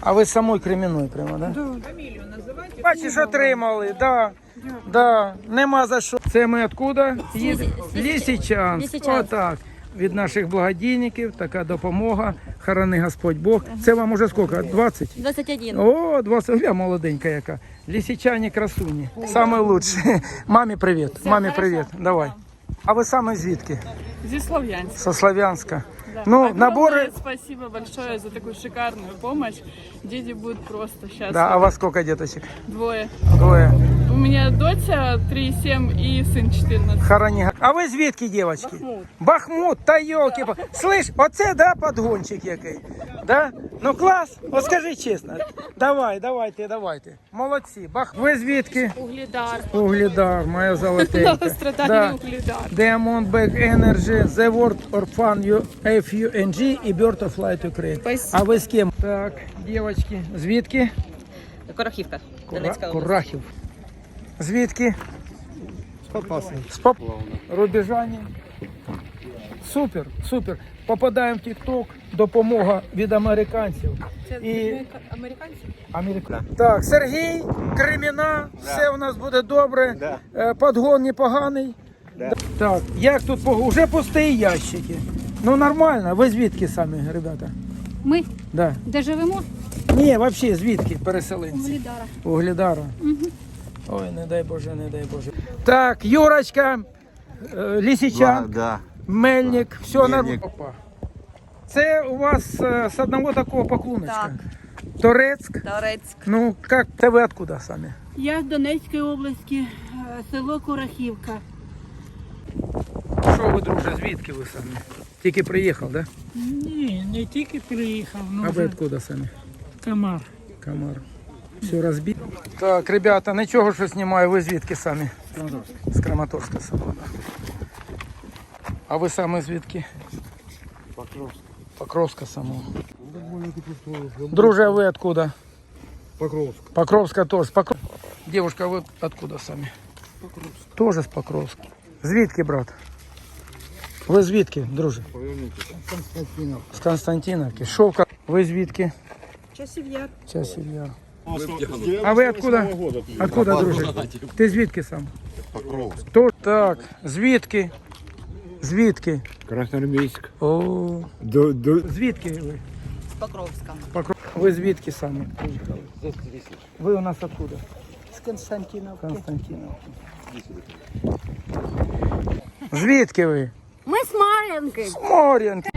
А ви з самої Кремінної прямо, да? Бачиш, отримали, да. Да, нема за що. Це ми откуда? Їдемо? Отак. Від наших благодійників така допомога. Хорони Господь Бог. Це вам уже скільки? 20? 21. О, 20, я молоденька яка. Лисичані красуні. Саме лучше. Мамі привіт. Мамі привіт. Давай. А ви саме звідки? Зі Слов'янська. Со Славянска. Да. Ну, Огромное набори. Спасибо большое за такую шикарную помощь. Дети будут просто счастливы. Да, а у вас сколько деточек? Двое. Двоє. У меня доча 3,7 и сын 14. Хороні. А ви звідки, дівчатки? Бахмут. Бахмут, та йолки. Слышь, оце да подгончик який. Да? Ну клас, от скажи чесно. Давай, давайте, давайте. Молодці. Бах. Ви звідки? Угледар. Угледар, моя золотенька. Многострадальный угледар. Diamond Back Energy, The World Orphan U- FUNG і Bird of Light Ukraine. Спасибо. А ви з ким? Так, дівчатки, звідки? Корохівка. Кура... Курахів. Звідки? З Поп... Рубіжані. Супер, супер. Попадаємо в TikTok, допомога від американців. І... Американцы? Америка. Так, Сергій, Креміна, все у нас буде добре. Е, Подгон непоганий. Так, як тут пог- Уже пусті ящики. Ну нормально. Ви звідки самі, ребята? Ми Да. де живемо? Ні, взагалі звідки переселенці? Углідара. Угледара. Ой, не дай Боже, не дай Боже. Так, Юрочка, е, Лисичан, Да. Мельник, все Мельник. нормально. Опа. Це у вас е, з одного такого поклоночка. Так. Торецьк. Торецьк. Ну, как, це ви откуда самі? Я з Донецької області, е, село Курахівка. Що ви, друже, звідки ви самі? Тільки приїхав, да? Ні, не тільки приїхав, ну А ви вже откуда самі? комар. Комар. Все розбито. Так, ребята, нічого, що знімаю, ви звідки самі? З Краматорська самого. Да. А ви саме звідки? Покровська. Покровська самого. Друже, а ви откуда? Покровск. Покровска тоже. Покров... Девушка, вы откуда сами? Покровск. Тоже с Покровска. Звідки, брат? Ви звідки, друже? З Константиновки. Шовка. Ви звідки? Часів яр. Часів яр. А ви откуда? Откуда, друже? Ти звідки сам? Покровск. То, так, звідки? Звідки? Красноармейск. О, До, до... звідки ви? З Покровська. Покров... Ви звідки самі? Ви у нас откуда? З Константиновки. Константиновки. Звідки ви? Ми з Мар'янки. Морянки.